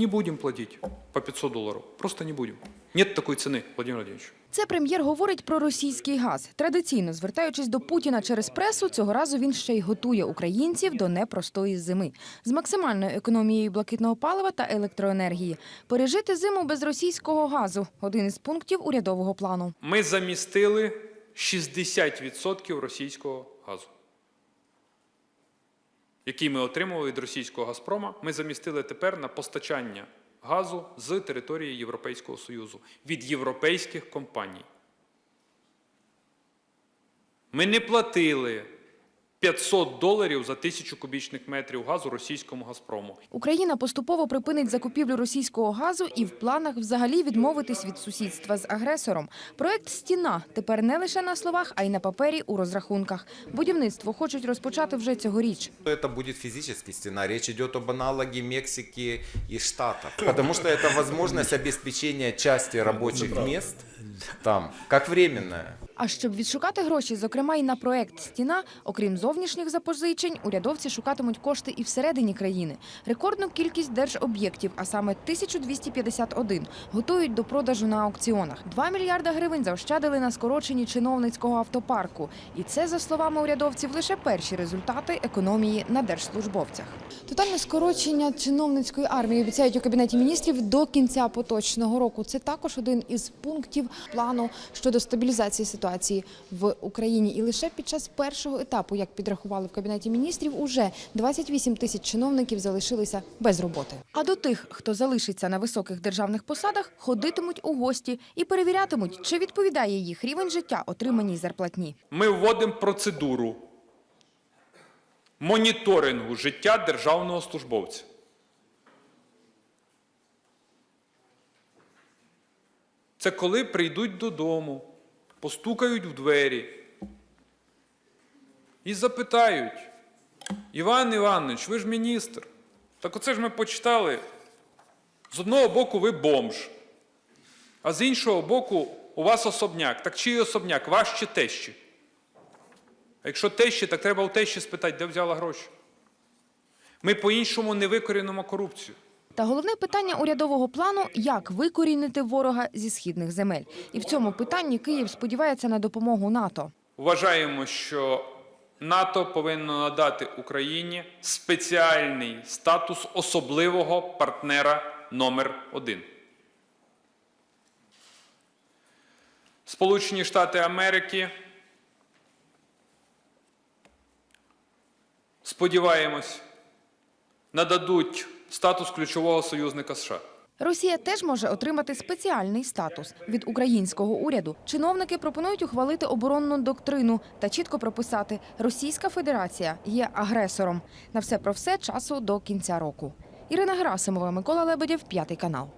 не будем платить по 500 долларов. Просто не будем. Нет такой цены, Владимир Владимирович. Це прем'єр говорить про російський газ. Традиційно звертаючись до Путіна через пресу, цього разу він ще й готує українців до непростої зими з максимальною економією блакитного палива та електроенергії. Пережити зиму без російського газу один із пунктів урядового плану. Ми замістили 60% російського газу, який ми отримували від російського Газпрома. Ми замістили тепер на постачання газу з території Європейського Союзу від європейських компаній. Ми не платили 500 доларів за тисячу кубічних метрів газу російському Газпрому. Україна поступово припинить закупівлю російського газу і в планах взагалі відмовитись від сусідства з агресором. Проект Стіна тепер не лише на словах, а й на папері у розрахунках. Будівництво хочуть розпочати вже цьогоріч. Это будет физически стена. Речь идет об аналоге Мексики и Штатов. Потому что это возможность обеспечения части рабочих мест там, как временная. А щоб відшукати гроші, зокрема і на проект Стіна, окрім зовнішніх запозичень, урядовці шукатимуть кошти і всередині країни. Рекордну кількість держоб'єктів, а саме 1251, готують до продажу на аукціонах. 2 мільярда гривень заощадили на скороченні чиновницького автопарку. І це, за словами урядовців, лише перші результати економії на держслужбовцях. Тотальне скорочення чиновницької армії обіцяють у кабінеті міністрів до кінця поточного року. Це також один із пунктів плану щодо стабілізації ситуації в Україні. І лише під час першого етапу, як підрахували в кабінеті міністрів, уже 28 тисяч чиновників залишилися без роботи. А до тих, хто залишиться на високих державних посадах, ходитимуть у гості і перевірятимуть, чи відповідає їх рівень життя отриманій зарплатні. Ми вводимо процедуру моніторингу життя державного службовця. Це коли прийдуть додому, постукають в двері і запитають: Іван Іванович, ви ж міністр. Так оце ж ми почитали. З одного боку, ви бомж, а з іншого боку, у вас особняк. Так чий особняк? Ваш чи тещі? А якщо тещі, так треба у тещі спитати, де взяла гроші. Ми по-іншому не викорінимо корупцію. Та головне питання урядового плану як викорінити ворога зі східних земель. І в цьому питанні Київ сподівається на допомогу НАТО. Вважаємо, що НАТО повинно надати Україні спеціальний статус особливого партнера номер один. Сполучені Штати Америки. Сподіваємось, нададуть статус ключового союзника США. Росія теж може отримати спеціальний статус від українського уряду. Чиновники пропонують ухвалити оборонну доктрину та чітко прописати: Російська Федерація є агресором. На все про все часу до кінця року. Ірина Герасимова, Микола Лебедєв, п'ятий канал.